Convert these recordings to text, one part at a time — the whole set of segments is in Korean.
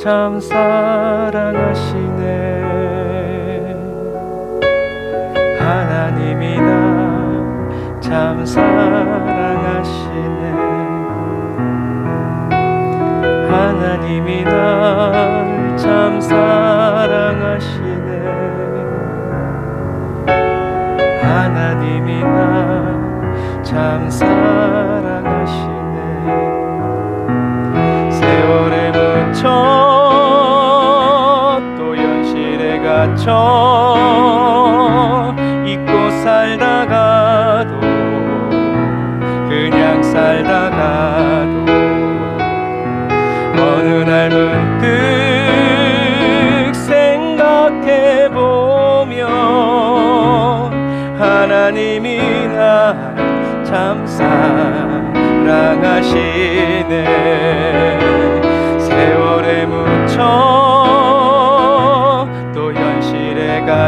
참 사랑하시네. 하나님이 나 참 사랑하시네. 하나님이 날참 사랑하시네. 하나님이 날참 사랑하시네 갇혀 잊고 살다가도 그냥 살다가도 어느 날 문득 생각해 보면 하나님이 날참 사랑하시네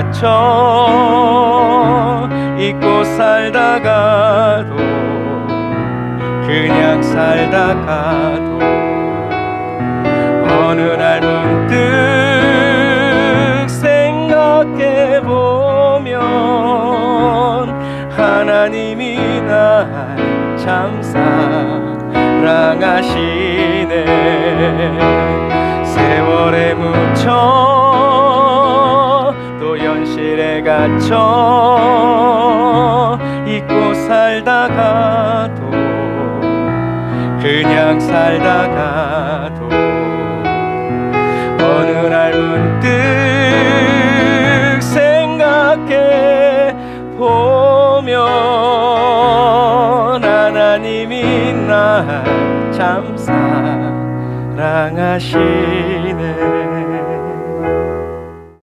갇혀 잊고 살다가도 그냥 살다가도 어느 날 문득 생각해 보면 하나님이 날 참 사랑하시 갇혀 잊고 살다가도 그냥 살다가도 어느 날 문득 생각해 보면 하나님이 날참 사랑하시네